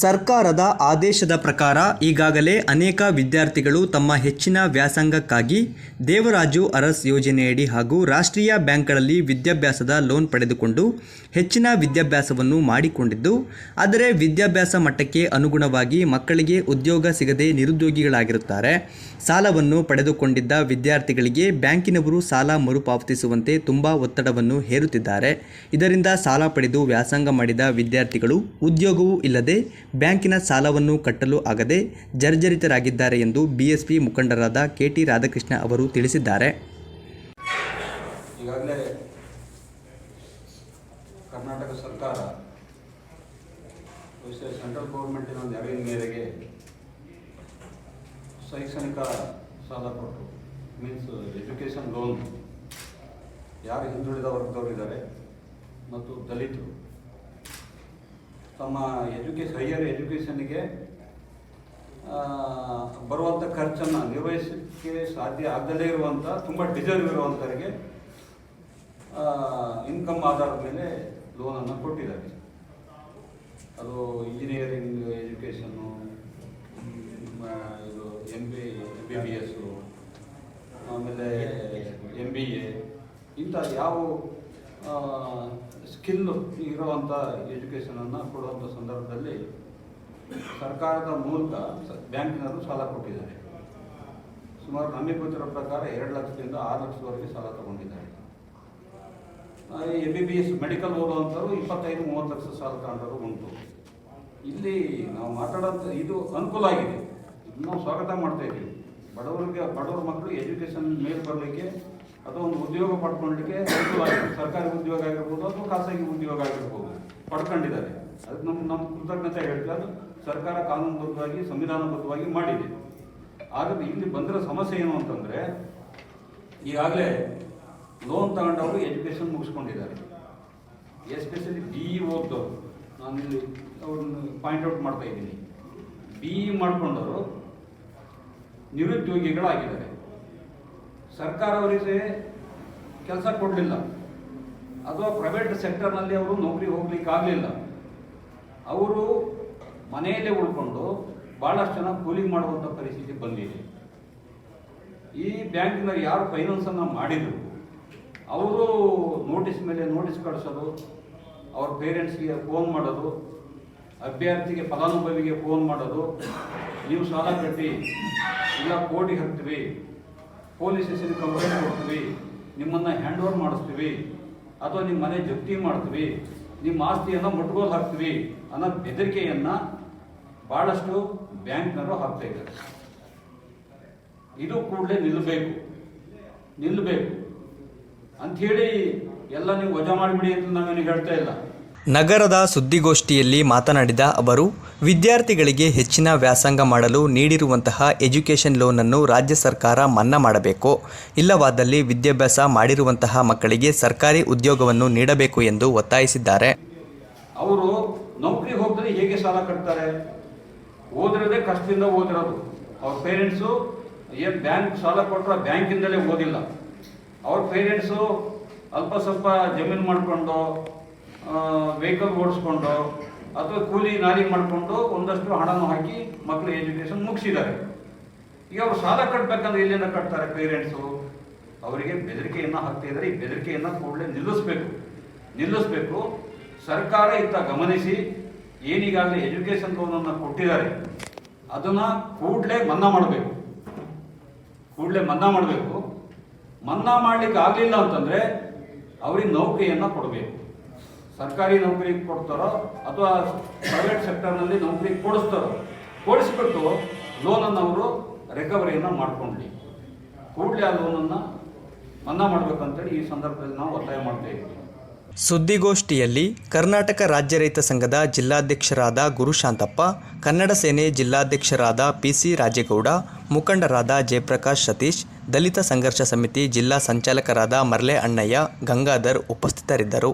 ಸರ್ಕಾರದ ಆದೇಶದ ಪ್ರಕಾರ ಈಗಾಗಲೇ ಅನೇಕ ವಿದ್ಯಾರ್ಥಿಗಳು ತಮ್ಮ ಹೆಚ್ಚಿನ ವ್ಯಾಸಂಗಕ್ಕಾಗಿ ದೇವರಾಜು ಅರಸ್ ಯೋಜನೆಯಡಿ ಹಾಗೂ ರಾಷ್ಟ್ರೀಯ ಬ್ಯಾಂಕ್ಗಳಲ್ಲಿ ವಿದ್ಯಾಭ್ಯಾಸದ ಲೋನ್ ಪಡೆದುಕೊಂಡು ಹೆಚ್ಚಿನ ವಿದ್ಯಾಭ್ಯಾಸವನ್ನು ಮಾಡಿಕೊಂಡಿದ್ದು, ಆದರೆ ವಿದ್ಯಾಭ್ಯಾಸ ಮಟ್ಟಕ್ಕೆ ಅನುಗುಣವಾಗಿ ಮಕ್ಕಳಿಗೆ ಉದ್ಯೋಗ ಸಿಗದೆ ನಿರುದ್ಯೋಗಿಗಳಾಗಿರುತ್ತಾರೆ. ಸಾಲವನ್ನು ಪಡೆದುಕೊಂಡಿದ್ದ ವಿದ್ಯಾರ್ಥಿಗಳಿಗೆ ಬ್ಯಾಂಕಿನವರು ಸಾಲ ಮರುಪಾವತಿಸುವಂತೆ ತುಂಬ ಒತ್ತಡವನ್ನು ಹೇರುತ್ತಿದ್ದಾರೆ. ಇದರಿಂದ ಸಾಲ ಪಡೆದು ವ್ಯಾಸಂಗ ಮಾಡಿದ ವಿದ್ಯಾರ್ಥಿಗಳು ಉದ್ಯೋಗವೂ ಇಲ್ಲದೆ ಬ್ಯಾಂಕಿನ ಸಾಲವನ್ನು ಕಟ್ಟಲು ಆಗದೆ ಜರ್ಜರಿತರಾಗಿದ್ದಾರೆ ಎಂದು ಬಿಎಸ್ಪಿ ಮುಖಂಡರಾದ ಕೆಟಿ ರಾಧಾಕೃಷ್ಣ ಅವರು ತಿಳಿಸಿದ್ದಾರೆ. ಈಗಾಗಲೇ ಕರ್ನಾಟಕ ಸರ್ಕಾರ ಸೆಂಟ್ರಲ್ ಗೌರ್ಮೆಂಟಿನ ನೆರವಿನ ಮೇರೆಗೆ ಶೈಕ್ಷಣಿಕ ಸಾಲ ಕೊಟ್ಟು ಮೀನ್ಸ್ ಎಜುಕೇಷನ್ ಲೋನ್ ಯಾರು ಹಿಂದುಳಿದ ವರ್ಗದವರಿದ್ದಾರೆ ಮತ್ತು ದಲಿತರು. ತಮ್ಮ ಎಜುಕೇಶನ್ ಹೈಯರ್ ಎಜುಕೇಷನ್ಗೆ ಬರುವಂಥ ಖರ್ಚನ್ನು ನಿರ್ವಹಿಸಕ್ಕೆ ಸಾಧ್ಯ ಆಗದಲ್ಲೇ ಇರುವಂಥ ತುಂಬ ಡಿಸರ್ವ್ ಇರುವಂಥವರಿಗೆ ಇನ್ಕಮ್ ಆಧಾರದ ಮೇಲೆ ಲೋನನ್ನು ಕೊಟ್ಟಿದ್ದಾರೆ. ಅದು ಇಂಜಿನಿಯರಿಂಗ್, ಎಜುಕೇಷನ್ನು ಇದು M B B B S ಆಮೇಲೆ ಎಂ ಬಿ ಎ ಇಂಥ ಯಾವ ಸ್ಕಿಲ್ ಇರುವಂಥ ಎಜುಕೇಷನನ್ನು ಕೊಡುವಂಥ ಸಂದರ್ಭದಲ್ಲಿ ಸರ್ಕಾರದ ಮೂಲಕ ಬ್ಯಾಂಕಿನವರು ಸಾಲ ಕೊಟ್ಟಿದ್ದಾರೆ. ಸುಮಾರು ನಮಗೆ ಗೊತ್ತಿರೋ ಪ್ರಕಾರ ಎರಡು ಲಕ್ಷದಿಂದ ಆರು ಲಕ್ಷದವರೆಗೆ ಸಾಲ ತಗೊಂಡಿದ್ದಾರೆ. A B B S medical ಓದುವಂಥವ್ರು ಇಪ್ಪತ್ತೈದು, ಮೂವತ್ತು ಲಕ್ಷ ಸಾಲ ತಗೊಂಡವರು ಉಂಟು. ಇಲ್ಲಿ ನಾವು ಮಾತಾಡೋಂಥ ಇದು ಅನುಕೂಲ ಆಗಿದೆ. ನಾವು ಸ್ವಾಗತ ಮಾಡ್ತಾ ಇದ್ದೀವಿ. ಬಡವರಿಗೆ, ಬಡವರ ಮಕ್ಕಳು ಎಜುಕೇಷನ್ ಮೇಲೆ ಬರಲಿಕ್ಕೆ ಅದು ಒಂದು ಉದ್ಯೋಗ ಪಡ್ಕೊಳ್ಳಿಕ್ಕೆ ಸರ್ಕಾರಿ ಉದ್ಯೋಗ ಆಗಿರ್ಬೋದು ಅಥವಾ ಖಾಸಗಿ ಉದ್ಯೋಗ ಆಗಿರ್ಬೋದು ಪಡ್ಕೊಂಡಿದ್ದಾರೆ. ಅದಕ್ಕೆ ನಮ್ಮ ನಮ್ಮ ಕೃತಜ್ಞತೆ ಹೇಳ್ತೀವಿ. ಅದು ಸರ್ಕಾರ ಕಾನೂನುಬದ್ಧವಾಗಿ, ಸಂವಿಧಾನಬದ್ಧವಾಗಿ ಮಾಡಿದೆ. ಆದರೆ ಇಲ್ಲಿ ಬಂದಿರೋ ಸಮಸ್ಯೆ ಏನು ಅಂತಂದರೆ, ಈಗಾಗಲೇ ಲೋನ್ ತಗೊಂಡವರು ಎಜುಕೇಷನ್ ಮುಗಿಸ್ಕೊಂಡಿದ್ದಾರೆ. ಎಸ್ಪೆಷಲಿ ಬಿ ಇ ಓದ್ದವರು. ನಾನು ಇಲ್ಲಿ ಅವ್ರನ್ನ ಪಾಯಿಂಟ್ ಔಟ್ ಮಾಡ್ತಾ ಇದ್ದೀನಿ. ಬಿ ಇ ಮಾಡ್ಕೊಂಡವರು ನಿರುದ್ಯೋಗಿಗಳಾಗಿದ್ದಾರೆ. ಸರ್ಕಾರ ಅವರಿಗೆ ಕೆಲಸ ಕೊಡಲಿಲ್ಲ. ಅಥವಾ ಪ್ರೈವೇಟ್ ಸೆಕ್ಟರ್ನಲ್ಲಿ ಅವರು ನೌಕರಿ ಹೋಗ್ಲಿಕ್ಕೆ ಆಗಲಿಲ್ಲ. ಅವರು ಮನೆಯಲ್ಲೇ ಉಳ್ಕೊಂಡು ಭಾಳಷ್ಟು ಜನ ಕೂಲಿಂಗ್ ಮಾಡುವಂಥ ಪರಿಸ್ಥಿತಿ ಬಂದಿದೆ. ಈ ಬ್ಯಾಂಕಿನ ಯಾರು ಫೈನಾನ್ಸನ್ನು ಮಾಡಿದರು? ಅವರು ನೋಟಿಸ್ ಮೇಲೆ ನೋಟಿಸ್ ಕಳಿಸೋದು, ಅವ್ರ ಪೇರೆಂಟ್ಸ್ಗೆ ಫೋನ್ ಮಾಡೋದು, ಅಭ್ಯರ್ಥಿಗೆ ಫಲಾನುಭವಿಗೆ ಫೋನ್ ಮಾಡೋದು, ನೀವು ಸಾಲ ಕಟ್ಟಿ, ಇಲ್ಲ ಕೋರ್ಟಿಗೆ ಹಾಕ್ತೀವಿ ಪೊಲೀಸ್ ಸ್ಟೇಷನ್ಗೆ ಕಂಪ್ಲೇಂಟ್ ಕೊಡ್ತೀವಿ ನಿಮ್ಮನ್ನು ಹ್ಯಾಂಡ್ ಓವರ್ ಮಾಡಿಸ್ತೀವಿ. ಅಥವಾ ನಿಮ್ಮ ಮನೆ ಜಪ್ತಿ ಮಾಡ್ತೀವಿ. ನಿಮ್ಮ ಆಸ್ತಿಯನ್ನು ಮುಟ್ಗೋಲು ಹಾಕ್ತೀವಿ ಅನ್ನೋ ಬೆದರಿಕೆಯನ್ನು ಭಾಳಷ್ಟು ಬ್ಯಾಂಕ್ನವರು ಹಾಕ್ತಾ ಇದ್ದಾರೆ. ಇದು ಕೂಡಲೇ ನಿಲ್ಲಬೇಕು ನಿಲ್ಲಬೇಕು ಅಂಥೇಳಿ ಎಲ್ಲ ನೀವು ವಜಾ ಮಾಡಿಬಿಡಿ ಅಂತ ನಾವೇನು ಹೇಳ್ತಾ ಇಲ್ಲ. ನಗರದ ಸುದ್ದಿಗೋಷ್ಠಿಯಲ್ಲಿ ಮಾತನಾಡಿದ ಅವರು, ವಿದ್ಯಾರ್ಥಿಗಳಿಗೆ ಹೆಚ್ಚಿನ ವ್ಯಾಸಂಗ ಮಾಡಲು ನೀಡಿರುವಂತಹ ಎಜುಕೇಷನ್ ಲೋನನ್ನು ರಾಜ್ಯ ಸರ್ಕಾರ ಮನ್ನಾ ಮಾಡಬೇಕು. ಇಲ್ಲವಾದಲ್ಲಿ ವಿದ್ಯಾಭ್ಯಾಸ ಮಾಡಿರುವಂತಹ ಮಕ್ಕಳಿಗೆ ಸರ್ಕಾರಿ ಉದ್ಯೋಗವನ್ನು ನೀಡಬೇಕು ಎಂದು ಒತ್ತಾಯಿಸಿದ್ದಾರೆ. ಅವರು ನೌಕರಿ ಹೋಗ್ತಾರೆ ಹೇಗೆ ಸಾಲ ಕಟ್ತಾರೆ? ಓದಿರೋದೇ ಕಷ್ಟದಿಂದ ಓದಿರೋದು. ಅವ್ರ ಪೇರೆಂಟ್ಸು ಏನು ಬ್ಯಾಂಕ್ ಸಾಲ ಕೊಟ್ಟರೆ ಬ್ಯಾಂಕಿಂದಲೇ ಓದಿಲ್ಲ. ಅವ್ರ ಪೇರೆಂಟ್ಸು ಅಲ್ಪ ಸ್ವಲ್ಪ ಜಮೀನು ಮಾಡಿಕೊಂಡು ವೆಹಿಕಲ್ ಓಡಿಸ್ಕೊಂಡು ಅಥವಾ ಕೂಲಿ ನಾಲಿ ಮಾಡಿಕೊಂಡು ಒಂದಷ್ಟು ಹಣನ ಹಾಕಿ ಮಕ್ಕಳು ಎಜುಕೇಷನ್ ಮುಗಿಸಿದ್ದಾರೆ. ಈಗ ಅವರು ಸಾಲ ಕಟ್ಟಬೇಕಂದ್ರೆ ಎಲ್ಲಿಂದ ಕಟ್ತಾರೆ ಪೇರೆಂಟ್ಸು ಅವರಿಗೆ ಬೆದರಿಕೆಯನ್ನು ಹಾಕ್ತಾ ಇದ್ದಾರೆ. ಈ ಬೆದರಿಕೆಯನ್ನು ಕೂಡಲೇ ನಿಲ್ಲಿಸಬೇಕು. ನಿಲ್ಲಿಸಬೇಕು. ಸರ್ಕಾರ ಇತ್ತ ಗಮನಿಸಿ ಏನೀಗಾಗಲೇ ಎಜುಕೇಷನ್ ಲೋನನ್ನು ಕೊಟ್ಟಿದ್ದಾರೆ. ಅದನ್ನು ಕೂಡಲೇ ಮನ್ನಾ ಮಾಡಬೇಕು. ಕೂಡಲೇ ಮನ್ನಾ ಮಾಡಬೇಕು. ಮನ್ನಾ ಮಾಡ್ಲಿಕ್ಕೆ ಆಗಲಿಲ್ಲ ಅಂತಂದರೆ ಅವರಿಗೆ ನೌಕರಿಯನ್ನು ಕೊಡಬೇಕು. ಸರ್ಕಾರಿ ನೌಕರಿ ಕೊಡ್ತಾರೋ ಅಥವಾ ಪ್ರೈವೇಟ್ ಸೆಕ್ಟರ್ನಲ್ಲಿ ನೌಕರಿ ಕೊಡಿಸ್ತಾರೋ, ಕೊಡಿಸ್ಬಿಟ್ಟು ಲೋನನ್ನು ಅವರು ರಿಕವರಿಯನ್ನು ಮಾಡ್ಕೊಂಡ್ಲಿ. ಕೂಡಲೇ ಆ ಲೋನನ್ನು ಮನ್ನಾ ಮಾಡಬೇಕಂತೇಳಿ ಈ ಸಂದರ್ಭದಲ್ಲಿ ನಾವು ಒತ್ತಾಯ ಮಾಡ್ತಾ ಸುದ್ದಿಗೋಷ್ಠಿಯಲ್ಲಿ ಕರ್ನಾಟಕ ರಾಜ್ಯ ರೈತ ಸಂಘದ ಜಿಲ್ಲಾಧ್ಯಕ್ಷರಾದ ಗುರುಶಾಂತಪ್ಪ ಕನ್ನಡ ಸೇನೆ ಜಿಲ್ಲಾಧ್ಯಕ್ಷರಾದ ಪಿಸಿ ರಾಜೇಗೌಡ, ಮುಖಂಡರಾದ ಜಯಪ್ರಕಾಶ್ ಸತೀಶ್, ದಲಿತ ಸಂಘರ್ಷ ಸಮಿತಿ ಜಿಲ್ಲಾ ಸಂಚಾಲಕರಾದ ಮರ್ಲೆ ಅಣ್ಣಯ್ಯ, ಗಂಗಾಧರ್ ಉಪಸ್ಥಿತರಿದ್ದರು.